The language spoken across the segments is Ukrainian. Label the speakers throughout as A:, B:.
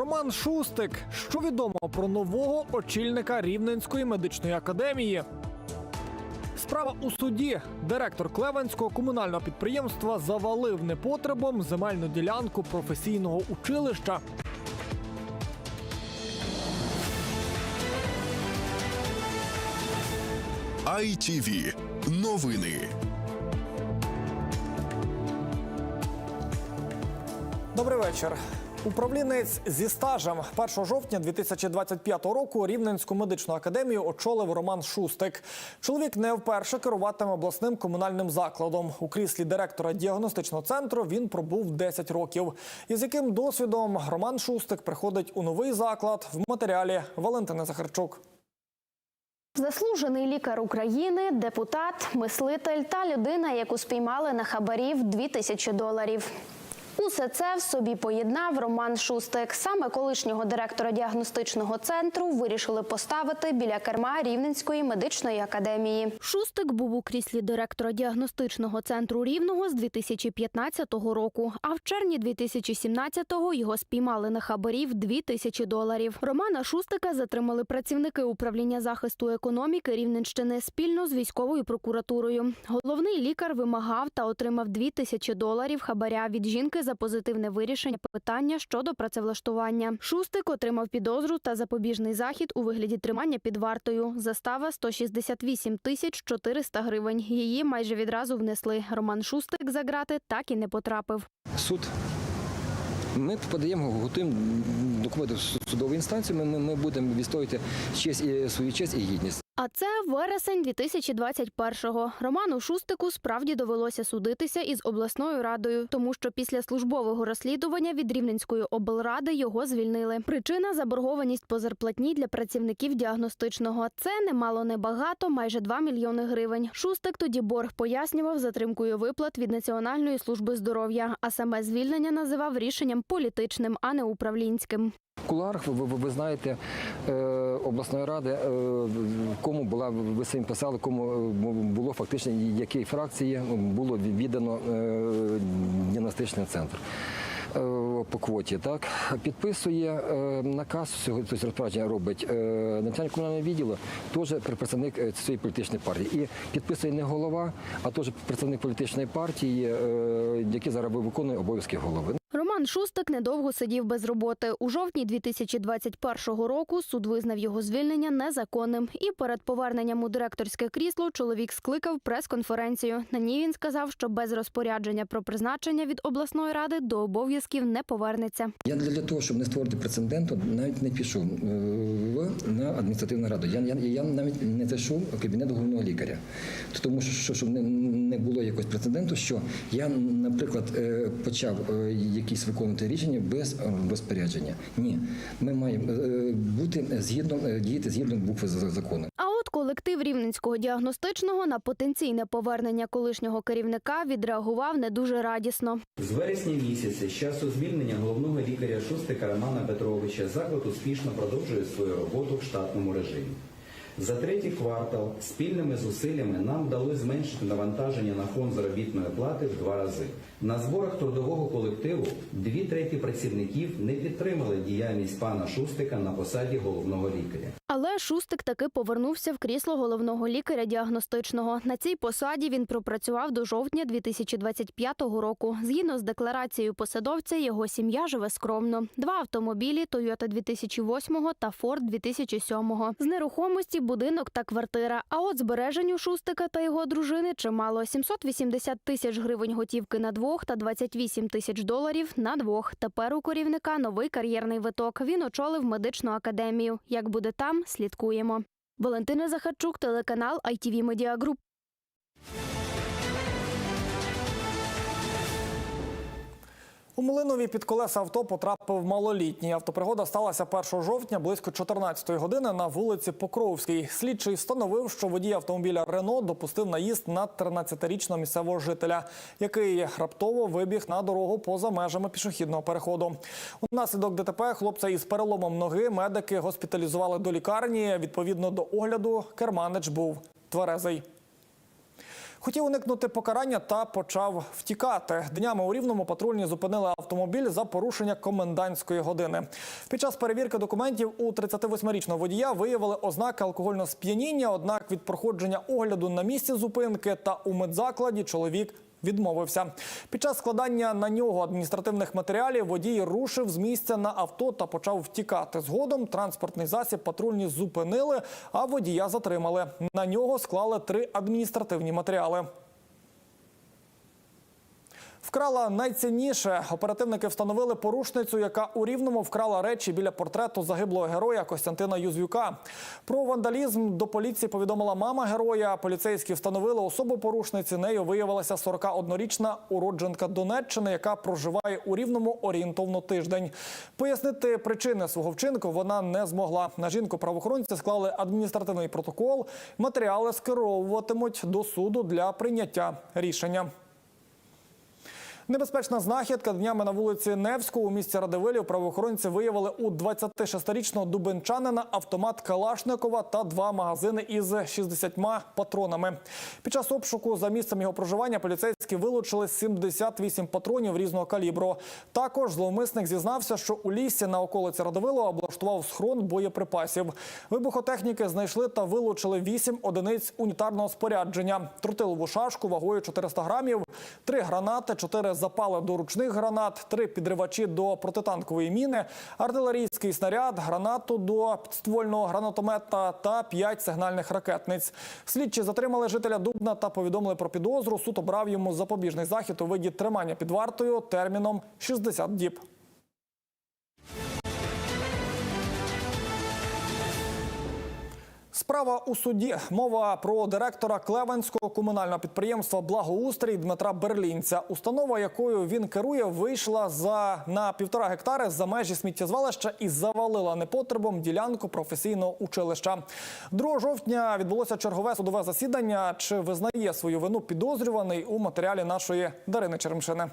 A: Роман Шустик. Що відомо про нового очільника Рівненської медичної академії? Справа у суді. Директор Клевенського комунального підприємства завалив непотребом земельну ділянку професійного училища.
B: ITV. Новини.
A: Добрий вечір. Управлінець зі стажем 1 жовтня 2025 року Рівненську медичну академію очолив Роман Шустик. Чоловік не вперше керуватиме обласним комунальним закладом. У кріслі директора діагностичного центру він пробув 10 років. Із яким досвідом Роман Шустик приходить у новий заклад в матеріалі Валентини Захарчук.
C: Заслужений лікар України, депутат, мислитель та людина, яку спіймали на хабарів 2000 доларів. Усе це в собі поєднав Роман Шустик. Саме колишнього директора діагностичного центру вирішили поставити біля керма Рівненської медичної академії. Шустик був у кріслі директора діагностичного центру Рівного з 2015 року. А в червні 2017-го його спіймали на хабарів 2000 доларів. Романа Шустика затримали працівники управління захисту економіки Рівненщини спільно з військовою прокуратурою. Головний лікар вимагав та отримав 2000 доларів хабаря від жінки за позитивне вирішення питання щодо працевлаштування. Шустик отримав підозру та запобіжний захід у вигляді тримання під вартою. Застава 168 тисяч 400 гривень. Її майже відразу внесли. Роман Шустик за грати так і не потрапив.
D: суд. Ми подаємо, готуємо документи в судову інстанцію. Ми, ми, ми будемо відстоювати честь і свою честь і гідність.
C: А це вересень 2021-го. Роману Шустику справді довелося судитися із обласною радою, тому що після службового розслідування від Рівненської облради його звільнили. Причина заборгованість по зарплатні для працівників діагностичного. Це немало небагато, майже 2 мільйони гривень. Шустик тоді борг пояснював затримкою виплат від Національної служби здоров'я, а саме звільнення називав рішенням політичним, а не управлінським.
D: В ви, ви, ви знаєте, е, обласної ради, е, кому була, ви самі писали, кому е, було фактично, якій фракції було віддано діагностичний центр. По квоті так підписує е, наказ цього розпорядження робить е, начальник комунального відділу, теж представник цієї політичної партії. І підписує не голова, а теж представник політичної партії, е, який зараз виконує обов'язки голови.
C: Роман Шустик недовго сидів без роботи. У жовтні 2021 року суд визнав його звільнення незаконним. І перед поверненням у директорське крісло чоловік скликав прес-конференцію. На ній він сказав, що без розпорядження про призначення від обласної ради до обов'язків не повернеться.
D: Я для, того, щоб не створити прецеденту, навіть не пішов е, на адміністративну раду. Я, я, я навіть не зайшов в кабінет головного лікаря, тому що, що щоб не, не було якогось прецеденту, що я, наприклад, е, почав е, якісь виконувати рішення без е, розпорядження. Ні, ми маємо е, бути згідно е, діяти згідно букви за- закону.
C: А от колектив рівненського діагностичного на потенційне повернення колишнього керівника відреагував не дуже радісно.
E: З вересня місяця, з часу звільнення головного лікаря Шустика Романа Петровича, заклад успішно продовжує свою роботу в штатному режимі. За третій квартал спільними зусиллями нам вдалося зменшити навантаження на фонд заробітної плати в два рази. На зборах трудового колективу дві треті працівників не підтримали діяльність пана Шустика на посаді головного лікаря.
C: Але Шустик таки повернувся в крісло головного лікаря діагностичного. На цій посаді він пропрацював до жовтня 2025 року. Згідно з декларацією посадовця, його сім'я живе скромно. Два автомобілі Toyota 2008 та Ford 2007. З нерухомості будинок та квартира. А от збережень у Шустика та його дружини чимало 780 тисяч гривень готівки на двох та 28 тисяч доларів на двох. Тепер у керівника новий кар'єрний виток. Він очолив медичну академію. Як буде там, слідкуємо. Валентина Захарчук, телеканал ITV Media Group.
A: У Млинові під колеса авто потрапив малолітній. Автопригода сталася 1 жовтня близько 14 години на вулиці Покровській. Слідчий встановив, що водій автомобіля Рено допустив наїзд на 13-річного місцевого жителя, який раптово вибіг на дорогу поза межами пішохідного переходу. Унаслідок ДТП хлопця із переломом ноги медики госпіталізували до лікарні. Відповідно до огляду, керманич був тверезий. Хотів уникнути покарання та почав втікати. Днями у Рівному патрульні зупинили автомобіль за порушення комендантської години. Під час перевірки документів у 38-річного водія виявили ознаки алкогольного сп'яніння. Однак від проходження огляду на місці зупинки та у медзакладі чоловік відмовився. Під час складання на нього адміністративних матеріалів водій рушив з місця на авто та почав втікати. Згодом транспортний засіб патрульні зупинили, а водія затримали. На нього склали три адміністративні матеріали. Вкрала найцінніше. Оперативники встановили порушницю, яка у рівному вкрала речі біля портрету загиблого героя Костянтина Юзвюка. Про вандалізм до поліції повідомила мама героя. Поліцейські встановили особу порушниці. Нею виявилася 41-річна уродженка Донеччини, яка проживає у рівному орієнтовно тиждень. Пояснити причини свого вчинку вона не змогла. На жінку правоохоронці склали адміністративний протокол. Матеріали скеровуватимуть до суду для прийняття рішення. Небезпечна знахідка днями на вулиці Невську у місті Радивилів правоохоронці виявили у 26-річного дубенчанина автомат Калашникова та два магазини із 60 патронами. Під час обшуку за місцем його проживання поліцейські вилучили 78 патронів різного калібру. Також зловмисник зізнався, що у лісі на околиці Радивилова облаштував схрон боєприпасів. Вибухотехніки знайшли та вилучили 8 одиниць унітарного спорядження, тротилову шашку вагою 400 грамів, 3 гранати, 4 запали до ручних гранат, три підривачі до протитанкової міни, артилерійський снаряд, гранату до підствольного гранатомета та п'ять сигнальних ракетниць. Слідчі затримали жителя Дубна та повідомили про підозру. Суд обрав йому запобіжний захід у виді тримання під вартою терміном 60 діб. Справа у суді. Мова про директора Клевенського комунального підприємства Благоустрій Дмитра Берлінця. Установа, якою він керує, вийшла за на півтора гектари за межі сміттєзвалища і завалила непотребом ділянку професійного училища. 2 жовтня відбулося чергове судове засідання. Чи визнає свою вину підозрюваний у матеріалі нашої Дарини Черемшини?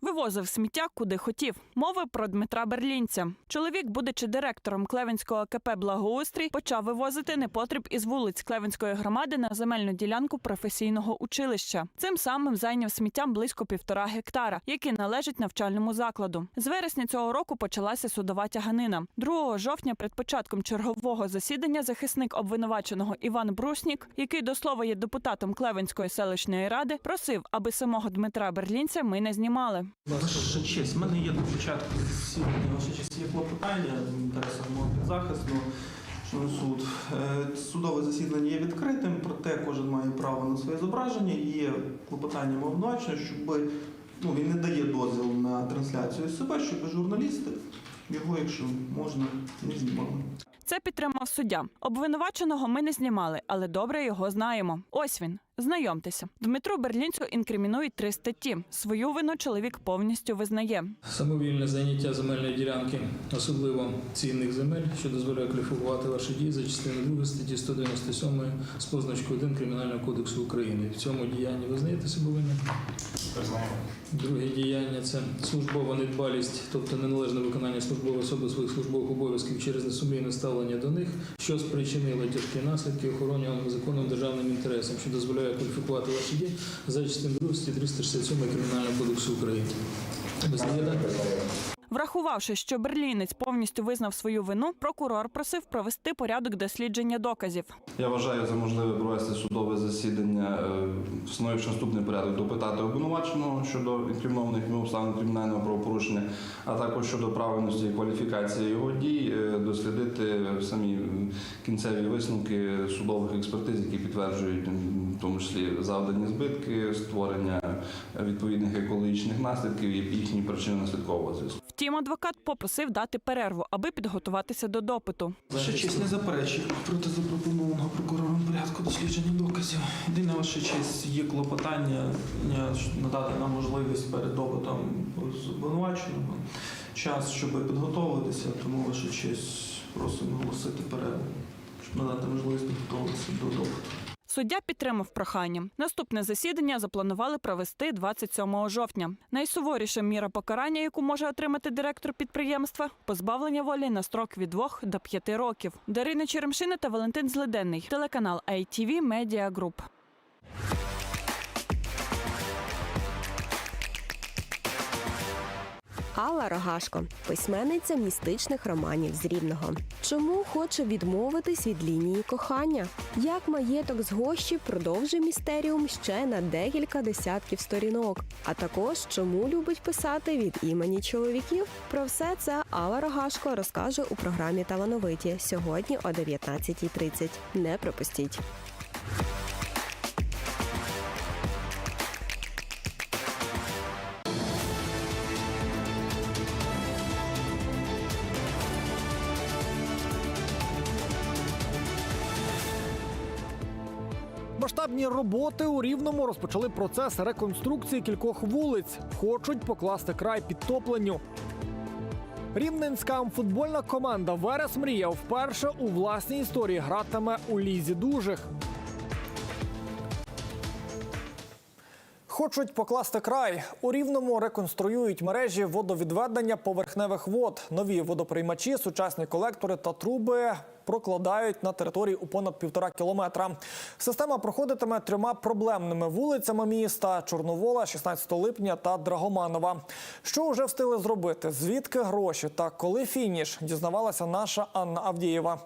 F: Вивозив сміття куди хотів. Мова про Дмитра Берлінця. Чоловік, будучи директором Клевенського КП Благоустрій, почав вивозити непотріб із вулиць Клевенської громади на земельну ділянку професійного училища. Цим самим зайняв сміттям близько півтора гектара, які належать навчальному закладу. З вересня цього року почалася судова тяганина. 2 жовтня, перед початком чергового засідання, захисник обвинуваченого Іван Бруснік, який до слова є депутатом Клевенської селищної ради, просив, аби самого Дмитра Берлінця ми не знімали.
G: Ваша честь, в мене є до початку засідання, ваша честь, є клопотання що на суд. Е, Судове засідання є відкритим, проте кожен має право на своє зображення. Є клопотання обвинуваченого, щоб ну, він не дає дозвіл на трансляцію себе, щоб журналісти його, якщо можна, не знімали.
F: Це підтримав суддя. Обвинуваченого ми не знімали, але добре його знаємо. Ось він. Знайомтеся. Дмитру Берлінцю інкримінують три статті. Свою вину чоловік повністю визнає.
H: Самовільне заняття земельної ділянки, особливо цінних земель, що дозволяє кваліфікувати ваші дії за частиною 2 статті 197 з позначкою 1 Кримінального кодексу України. В цьому діянні ви знаєте себе винним? Друге діяння це службова недбалість, тобто неналежне виконання службової особи своїх службових обов'язків через несумлінне ставлення до них, що спричинило тяжкі наслідки охоронюваним законом державним інтересом, що дозволяє кваліфікувати ваші дії за частиною 2 статті 367 Кримінального кодексу України.
F: Врахувавши, що берлінець повністю визнав свою вину, прокурор просив провести порядок дослідження доказів.
I: Я вважаю за можливе провести судове засідання, е, встановивши наступний порядок, допитати обвинуваченого щодо інкримінованих йому обставин кримінального правопорушення, а також щодо правильності і кваліфікації його дій, е, дослідити самі кінцеві висновки судових експертиз, які підтверджують в тому числі завдані збитки, створення відповідних екологічних наслідків і їхні причини наслідкового зв'язку.
F: Втім, адвокат попросив дати перерву, аби підготуватися до допиту.
G: Ваша честь не заперечує проти запропонованого прокурором порядку дослідження доказів. Єдине ваша честь є клопотання е, надати нам можливість перед допитом з обвинуваченого час, щоб підготовитися, тому ваша честь просимо оголосити перерву, щоб надати можливість підготуватися до допиту.
F: Суддя підтримав прохання. Наступне засідання запланували провести 27 жовтня. Найсуворіша міра покарання, яку може отримати директор підприємства позбавлення волі на строк від 2 до 5 років. Дарина Черемшина та Валентин Злиденний. Телеканал ITV Media Group.
J: Алла Рогашко, письменниця містичних романів з Рівного. Чому хоче відмовитись від лінії кохання? Як маєток з гощі продовжує містеріум ще на декілька десятків сторінок? А також чому любить писати від імені чоловіків? Про все це Алла Рогашко розкаже у програмі Талановиті сьогодні о 19.30. Не пропустіть.
A: Масштабні роботи у Рівному розпочали процес реконструкції кількох вулиць. Хочуть покласти край підтопленню. Рівненська футбольна команда Верес Мрія вперше у власній історії гратиме у лізі дужих. Хочуть покласти край. У рівному реконструюють мережі водовідведення поверхневих вод. Нові водоприймачі, сучасні колектори та труби прокладають на території у понад півтора кілометра. Система проходитиме трьома проблемними вулицями міста: Чорновола, 16 липня та Драгоманова. Що вже встигли зробити? Звідки гроші та коли фініш? Дізнавалася наша Анна Авдієва.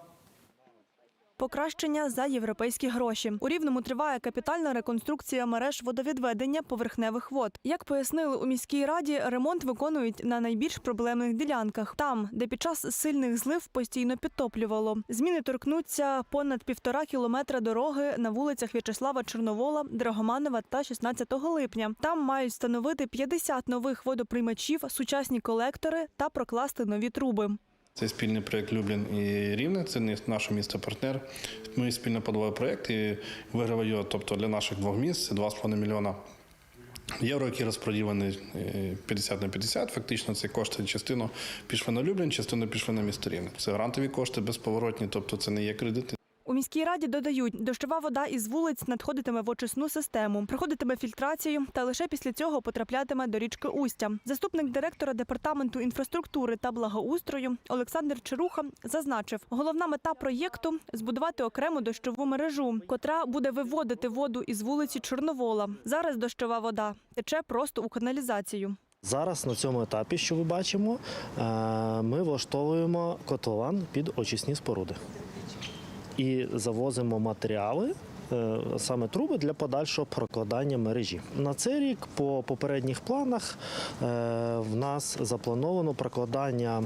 K: Покращення за європейські гроші. У Рівному триває капітальна реконструкція мереж водовідведення поверхневих вод. Як пояснили у міській раді, ремонт виконують на найбільш проблемних ділянках, там, де під час сильних злив постійно підтоплювало. Зміни торкнуться понад півтора кілометра дороги на вулицях В'ячеслава Чорновола, Драгоманова та 16 липня. Там мають встановити 50 нових водоприймачів, сучасні колектори та прокласти нові труби.
L: Це спільний проєкт Люблін і Рівне. Це наше місто партнер. Ми спільно подали проєкт і виграли його. Тобто для наших двох міст це 2,5 мільйона євро, які розподілені е, 50 на 50. Фактично ці кошти частину пішли на Люблін, частину пішли на місто Рівне. Це грантові кошти безповоротні, тобто це не є кредити.
K: У міській раді додають, дощова вода із вулиць надходитиме в очисну систему, проходитиме фільтрацію та лише після цього потраплятиме до річки Устя. Заступник директора департаменту інфраструктури та благоустрою Олександр Чаруха зазначив, головна мета проєкту збудувати окрему дощову мережу, котра буде виводити воду із вулиці Чорновола. Зараз дощова вода тече просто у каналізацію.
M: Зараз на цьому етапі, що ви бачимо, е, ми влаштовуємо котлован під очисні споруди і завозимо матеріали. е, Саме труби для подальшого прокладання мережі на цей рік. По попередніх планах е, в нас заплановано прокладання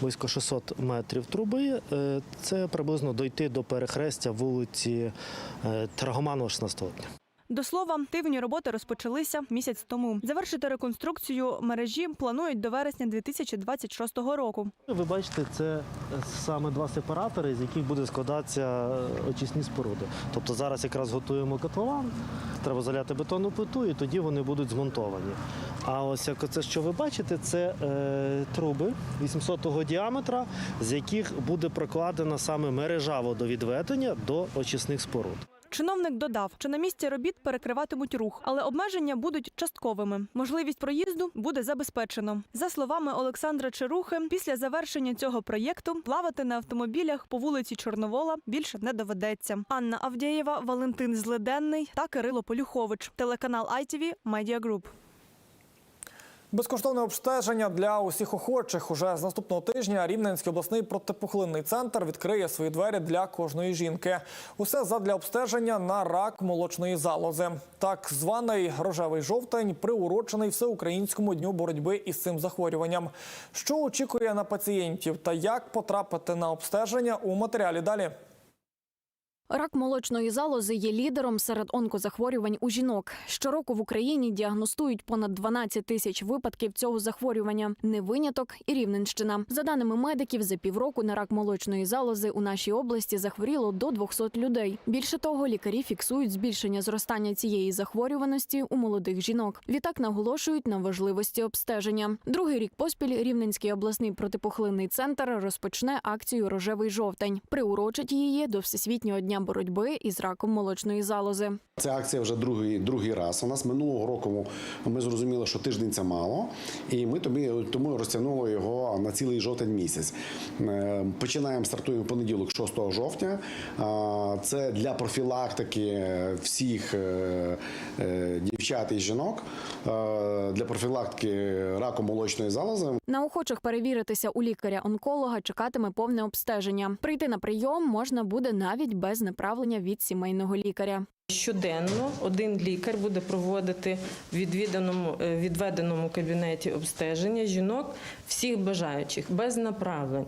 M: близько 600 метрів труби. Е, Це приблизно дойти до перехрестя вулиці Трагоманова 16 липня.
K: До слова, активні роботи розпочалися місяць тому. Завершити реконструкцію мережі планують до вересня 2026 року.
M: Ви бачите, це саме два сепаратори, з яких буде складатися очисні споруди. Тобто зараз якраз готуємо котлован, треба заляти бетонну плиту, і тоді вони будуть змонтовані. А ось як оце, що ви бачите, це е, труби 800-го діаметра, з яких буде прокладена саме мережа водовідведення до очисних споруд.
K: Чиновник додав, що на місці робіт перекриватимуть рух, але обмеження будуть частковими. Можливість проїзду буде забезпечено. За словами Олександра Чарухи, після завершення цього проєкту плавати на автомобілях по вулиці Чорновола більше не доведеться. Анна Авдєєва, Валентин Злиденний та Кирило Полюхович. Телеканал ITV Media Group.
A: Безкоштовне обстеження для усіх охочих. Уже з наступного тижня Рівненський обласний протипухлинний центр відкриє свої двері для кожної жінки. Усе задля обстеження на рак молочної залози. Так званий рожевий жовтень приурочений всеукраїнському дню боротьби із цим захворюванням. Що очікує на пацієнтів та як потрапити на обстеження у матеріалі далі.
N: Рак молочної залози є лідером серед онкозахворювань у жінок. Щороку в Україні діагностують понад 12 тисяч випадків цього захворювання. Не виняток і Рівненщина. За даними медиків, за півроку на рак молочної залози у нашій області захворіло до 200 людей. Більше того, лікарі фіксують збільшення зростання цієї захворюваності у молодих жінок. Відтак наголошують на важливості обстеження. Другий рік поспіль Рівненський обласний протипухлинний центр розпочне акцію Рожевий жовтень. Приурочить її до всесвітнього дня дня боротьби із раком молочної залози.
O: Ця акція вже другий, другий раз. У нас минулого року ми зрозуміли, що тиждень це мало, і ми тобі тому розтягнули його на цілий жовтень місяць. Е, Починаємо стартуємо в понеділок, 6 жовтня. Це для профілактики всіх е, е, дівчат і жінок, для профілактики раку молочної залози.
N: На охочих перевіритися у лікаря-онколога чекатиме повне обстеження. Прийти на прийом можна буде навіть без направлення від сімейного лікаря.
P: Щоденно один лікар буде проводити в відвіданому е, відведеному кабінеті обстеження жінок всіх бажаючих без направлень.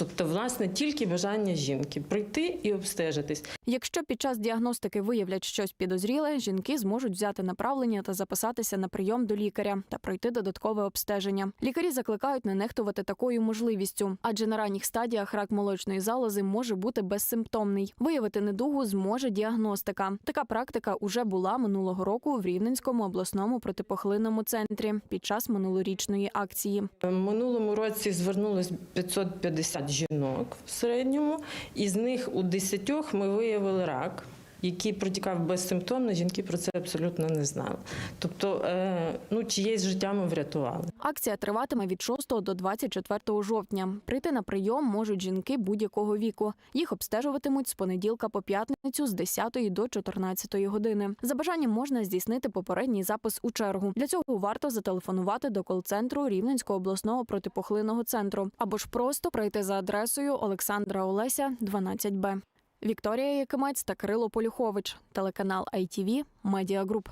P: Тобто, власне, тільки бажання жінки прийти і обстежитись.
N: Якщо під час діагностики виявлять щось підозріле, жінки зможуть взяти направлення та записатися на прийом до лікаря та пройти додаткове обстеження. Лікарі закликають не нехтувати такою можливістю, адже на ранніх стадіях рак молочної залози може бути безсимптомний. Виявити недугу зможе діагностика. Така практика уже була минулого року в Рівненському обласному протипохлинному центрі під час минулорічної акції.
P: В минулому році звернулось 550 жінок в середньому, і з них у 10 ми виявили рак. Який протікав безсимптомно, жінки про це абсолютно не знали. Тобто, е, ну чиєсь життя ми врятували.
N: Акція триватиме від 6 до 24 жовтня. Прийти на прийом можуть жінки будь-якого віку. Їх обстежуватимуть з понеділка по п'ятницю з 10 до 14 години. За бажанням можна здійснити попередній запис у чергу. Для цього варто зателефонувати до кол-центру Рівненського обласного протипохлинного центру або ж просто прийти за адресою Олександра Олеся, 12Б. Вікторія Якимець та Кирило Полюхович, телеканал ITV, Медіагруп.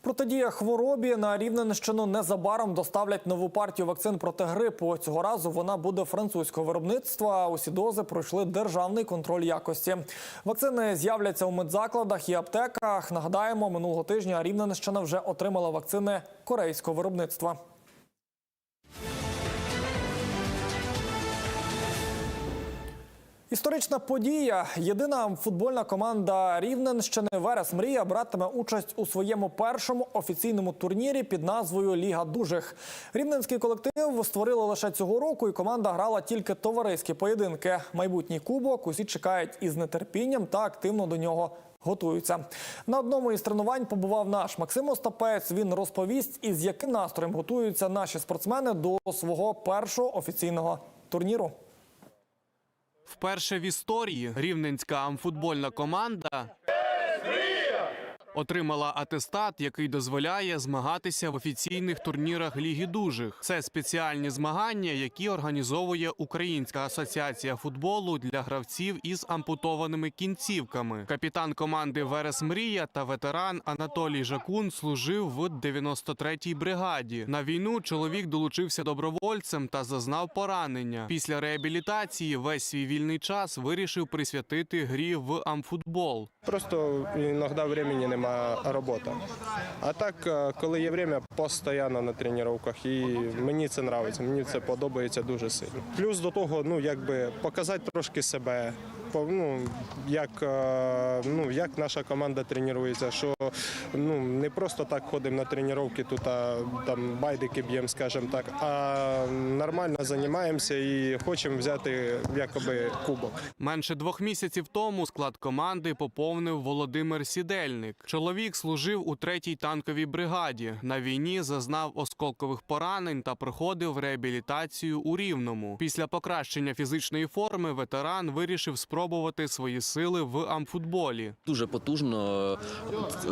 A: Протидія хворобі на Рівненщину незабаром доставлять нову партію вакцин проти грипу. Цього разу вона буде французького виробництва. Усі дози пройшли державний контроль якості. Вакцини з'являться у медзакладах і аптеках. Нагадаємо, минулого тижня Рівненщина вже отримала вакцини корейського виробництва. Історична подія. Єдина футбольна команда Рівненщини Верес Мрія братиме участь у своєму першому офіційному турнірі під назвою Ліга дужих. Рівненський колектив створили лише цього року, і команда грала тільки товариські поєдинки. Майбутній кубок усі чекають із нетерпінням та активно до нього. Готуються на одному із тренувань. Побував наш Максим Остапець. Він розповість, із яким настроєм готуються наші спортсмени до свого першого офіційного турніру.
Q: Вперше в історії рівненська амфутбольна команда отримала атестат, який дозволяє змагатися в офіційних турнірах Ліги дужих. Це спеціальні змагання, які організовує Українська асоціація футболу для гравців із ампутованими кінцівками. Капітан команди Верес Мрія та ветеран Анатолій Жакун служив в 93-й бригаді. На війну чоловік долучився добровольцем та зазнав поранення. Після реабілітації весь свій вільний час вирішив присвятити грі в амфутбол.
R: Просто іноді времени нема робота. А так, е, коли є время, постійно на тренуваннях. І мені це подобається, мені це подобається дуже сильно. Плюс до того, ну якби показати трошки себе. Ну, як, е, ну, як наша команда тренується, що ну, не просто так ходимо на тренування, тут а, там байдики б'ємо, скажімо так, а нормально займаємося і хочемо взяти якоби кубок.
Q: Менше двох місяців тому склад команди поповнив Володимир Сідельник. Чоловік служив у третій танковій бригаді. На війні зазнав осколкових поранень та проходив реабілітацію у Рівному. Після покращення фізичної форми ветеран вирішив спробувати свої сили в амфутболі.
S: Дуже потужно.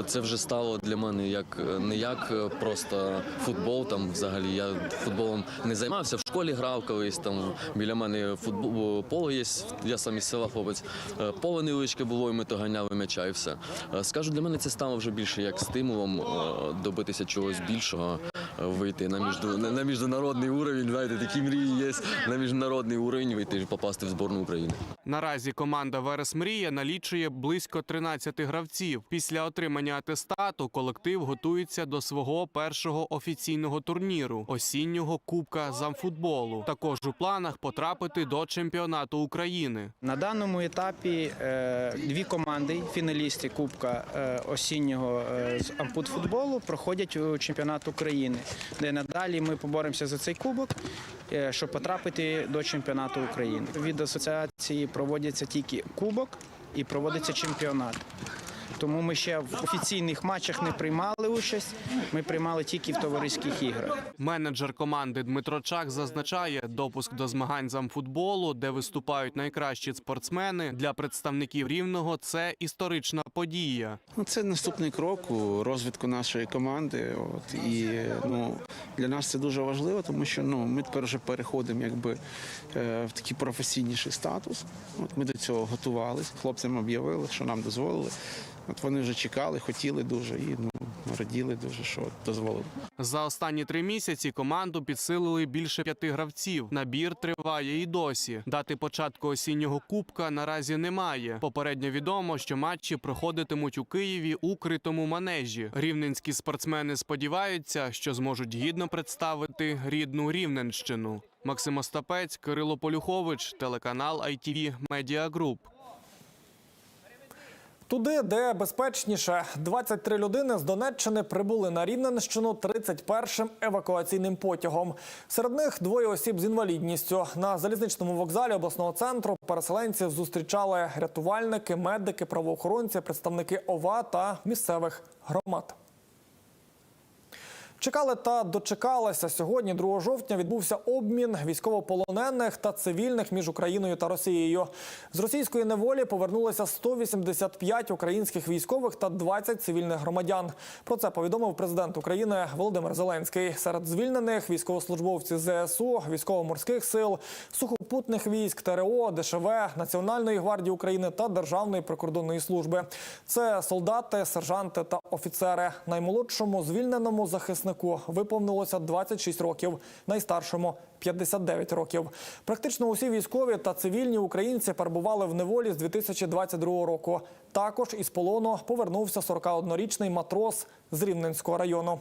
S: Це вже стало для мене як не як просто футбол. Там взагалі я футболом не займався. В школі грав колись. Там біля мене футбол поле є. Я сам із села хлопець. Е, Поле невеличке було, і ми то ганяли м'яча, і все. Е, Скажу, для мене це стало вже більше як стимулом е, добитися чогось більшого, вийти на міжду на на міжнародний уровень. Знаєте, такі мрії є на міжнародний уровень вийти і попасти в збірну України.
Q: Наразі команда Верес Мрія налічує близько 13 гравців. Після отримання атестату колектив готується до свого першого офіційного турніру осіннього кубка з амфутболу. Також у планах потрапити до чемпіонату України.
T: На даному етапі е, дві команди, фіналісти Кубка е, осіннього е, з ампутфутболу, проходять у чемпіонат України. де надалі ми поборемося за цей кубок, щоб потрапити до чемпіонату України. Від асоціації проводяться тільки кубок і проводиться чемпіонат. Тому ми ще в офіційних матчах не приймали участь. Ми приймали тільки в товариських іграх.
Q: Менеджер команди Дмитро Чак зазначає, допуск до змагань з амфутболу, де виступають найкращі спортсмени для представників рівного. Це історична подія.
U: Це наступний крок у розвитку нашої команди. От і ну для нас це дуже важливо, тому що ну ми тепер вже переходимо якби е, в такий професійніший статус. От ми до цього готувалися. Хлопцям об'явили, що нам дозволили. От вони вже чекали, хотіли дуже і ну раділи дуже, що дозволили.
Q: За останні три місяці команду підсилили більше п'яти гравців. Набір триває і досі. Дати початку осіннього кубка наразі немає. Попередньо відомо, що матчі проходитимуть у Києві у критому манежі. Рівненські спортсмени сподіваються, що зможуть гідно представити рідну Рівненщину. Максим Остапець, Кирило Полюхович, телеканал ITV Media Group.
A: Туди, де безпечніше, 23 людини з Донеччини прибули на Рівненщину 31-м евакуаційним потягом. Серед них двоє осіб з інвалідністю. На залізничному вокзалі обласного центру переселенців зустрічали рятувальники, медики, правоохоронці, представники ОВА та місцевих громад. Чекали та дочекалися. Сьогодні, 2 жовтня, відбувся обмін військовополонених та цивільних між Україною та Росією. З російської неволі повернулися 185 українських військових та 20 цивільних громадян. Про це повідомив президент України Володимир Зеленський. Серед звільнених військовослужбовці ЗСУ, військово-морських сил, сухопутних військ, ТРО, ДШВ, Національної гвардії України та Державної прикордонної служби. Це солдати, сержанти та офіцери. Наймолодшому звільненому захиснику виповнилося 26 років, найстаршому 59 років. Практично усі військові та цивільні українці перебували в неволі з 2022 року. Також із полону повернувся 41-річний матрос з Рівненського району.